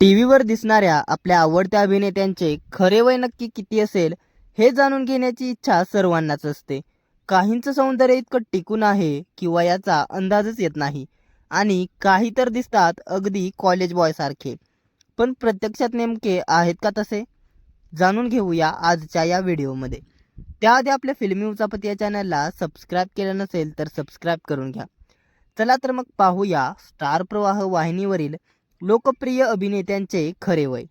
T व्हीवर दिसणाऱ्या आपल्या आवडत्या अभिनेत्यांचे खरे वय नक्की किती असेल हे जाणून घेण्याची इच्छा सर्वांनाच असते. काहींचं सौंदर्य इतकं टिकून आहे किंवा याचा अंदाजच येत नाही. आणि काही तर दिसतात अगदी कॉलेज बॉयसारखे पण प्रत्यक्षात नेमके आहेत का तसे? जाणून घेऊया आजच्या या व्हिडिओमध्ये. त्याआधी आपल्या फिल्मी उचापती या चॅनलला सबस्क्राईब केलं नसेल तर सबस्क्राईब करून घ्या. चला तर मग पाहूया स्टार प्रवाह वाहिनीवरील लोकप्रिय अभिनेत्यांचे खरे वय.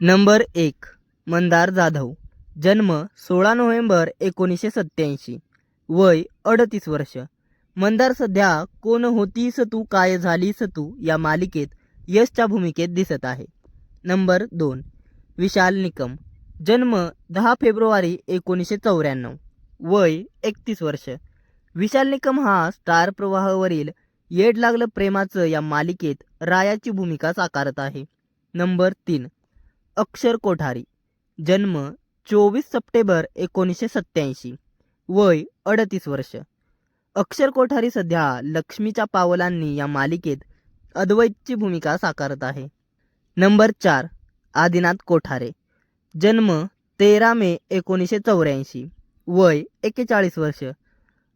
नंबर एक मंदार जाधव. जन्म सोळा नोव्हेंबर एकोणीसशे सत्त्याऐंशी. वय अडतीस वर्ष. मंदार सध्या कोण होतीस तू काय झालीस तू या मालिकेत यशच्या भूमिकेत दिसत आहे. नंबर दोन विशाल निकम. जन्म दहा फेब्रुवारी एकोणीसशे चौऱ्याण्णव. वय एकतीस वर्ष. विशाल निकम हा स्टार प्रवाहावरील येड लागलं प्रेमाचं या मालिकेत रायाची भूमिका साकारत आहे. नंबर तीन अक्षर कोठारी जन्म चोवीस सप्टेंबर एकोणीसशे सत्त्याऐंशी वय अडतीस वर्ष. अक्षर कोठारी सध्या लक्ष्मीच्या पावलांनी या मालिकेत अद्वैतची भूमिका साकारत आहे. नंबर चार आदिनाथ कोठारे जन्म तेरा मे एकोणीसशे चौऱ्याऐंशी वय एक्केचाळीस वर्ष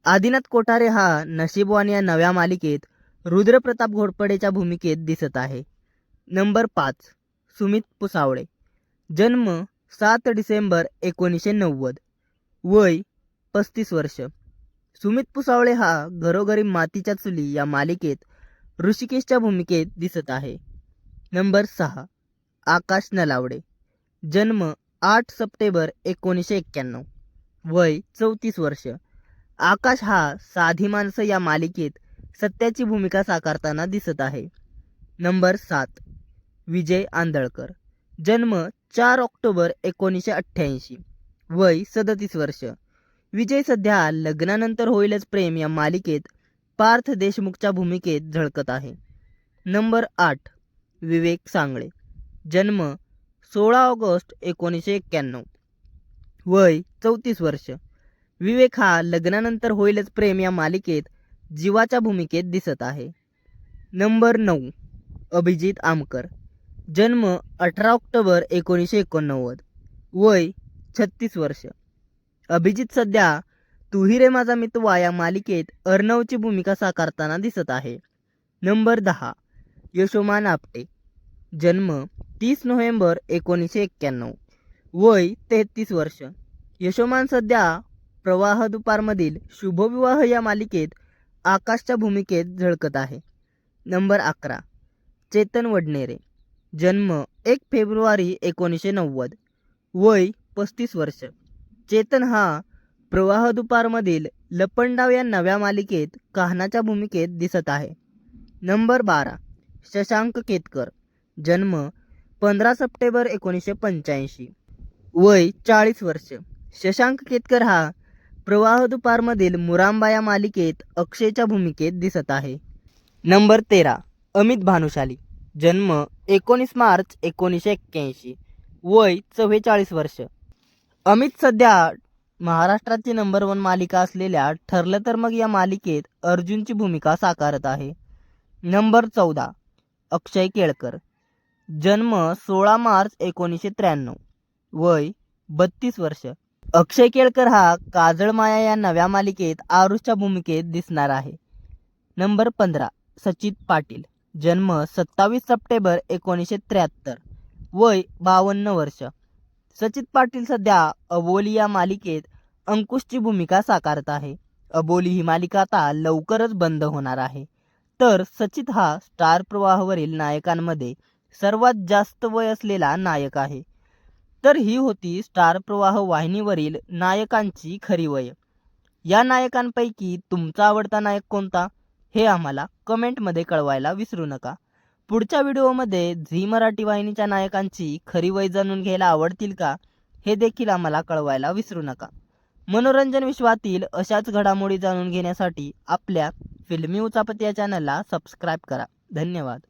आदिनाथ कोठारे हा नशीबवान या नव्या मालिकेत रुद्रप्रताप घोडपडेच्या भूमिकेत दिसत आहे. नंबर पाच सुमित पुसावळे. जन्म सात डिसेंबर एकोणीसशे नव्वद. वय पस्तीस वर्ष. सुमित पुसावळे हा घरोघरी मातीच्या चुली या मालिकेत ऋषिकेशच्या भूमिकेत दिसत आहे. नंबर सहा आकाश नलावडे. जन्म आठ सप्टेंबर एकोणीसशे एक्क्याण्णव. वय चौतीस वर्ष. आकाश हा साधी माणसं या मालिकेत सत्याची भूमिका साकारताना दिसत आहे. नंबर सात. विजय आंदळकर जन्म चार ऑक्टोबर एकोणीसशे अठ्ठ्याऐंशी. वय सदतीस वर्ष. विजय सध्या लग्नानंतर होईलच प्रेम या मालिकेत पार्थ देशमुखच्या भूमिकेत झळकत आहे. नंबर आठ. विवेक सांगळे. जन्म सोळा ऑगस्ट एकोणीसशे एक्क्याण्णव. वय चौतीस वर्ष. विवेक हा लग्नानंतर होईलच प्रेम या मालिकेत जीवाच्या भूमिकेत दिसत आहे. नंबर नऊ. अभिजित आमकर. जन्म अठरा ऑक्टोबर एकोणीसशे एकोणनव्वद. वय छत्तीस वर्ष. अभिजित सध्या तुही रे माझा मितवा या मालिकेत अर्णवची भूमिका साकारताना दिसत आहे. नंबर दहा. यशोमान आपटे. जन्म तीस नोव्हेंबर एकोणीसशे एक्क्याण्णव. वय तेहतीस वर्ष. यशोमान सध्या प्रवाह दुपारमधील शुभविवाह या मालिकेत आकाशच्या भूमिकेत झळकत आहे. नंबर अकरा. चेतन वडनेरे. जन्म एक फेब्रुवारी एकोणीसशे नव्वद. वय पस्तीस वर्ष. चेतन हा प्रवाह दुपारमधील लपंडाव या नव्या मालिकेत काहनाच्या भूमिकेत दिसत आहे. नंबर बारा. शशांक केतकर. जन्म पंधरा सप्टेंबर एकोणीसशे पंच्याऐंशी. वय चाळीस वर्ष. शशांक केतकर हा प्रवाह दुपारमधील मुरांबा या मालिकेत अक्षयच्या भूमिकेत दिसत आहे. नंबर तेरा. अमित भानुशाली. जन्म एकोणीस मार्च एकोणीसशे एक्क्याऐंशी. वय चव्वेचाळीस वर्ष. अमित सध्या महाराष्ट्राची नंबर वन मालिका असलेल्या ठरलं तर मग या मालिकेत अर्जुनची भूमिका साकारत आहे. नंबर चौदा. अक्षय केळकर. जन्म सोळा मार्च एकोणीसशे त्र्याण्णव. वय बत्तीस वर्ष. अक्षय केळकर हा काजळ माया या नव्या मालिकेत आरुषच्या भूमिकेत दिसणार आहे. नंबर पंधरा सचित पाटील. जन्म सत्तावीस सप्टेंबर एकोणीसशे त्र्याहत्तर. वय बावन्न वर्ष. सचित पाटील सध्या अबोली या मालिकेत अंकुशची भूमिका साकारत आहे. अबोली ही मालिका आता लवकरच बंद होणार आहे. तर सचित हा स्टार प्रवाहावरील नायकांमध्ये सर्वात जास्त वय असलेला नायक आहे. तर ही होती स्टार प्रवाह वाहिनीवरील नायकांची खरी वय. या नायकांपैकी तुमचा आवडता नायक कोणता? हे आम्हाला कमेंटमध्ये कळवायला विसरू नका. पुढच्या व्हिडिओमध्ये झी मराठी वाहिनीच्या नायकांची खरी वय जाणून घ्यायला आवडतील का? हे देखील आम्हाला कळवायला विसरू नका. मनोरंजन विश्वातील अशाच घडामोडी जाणून घेण्यासाठी आपल्या फिल्मी उचापती या चॅनलला सबस्क्राईब करा. धन्यवाद.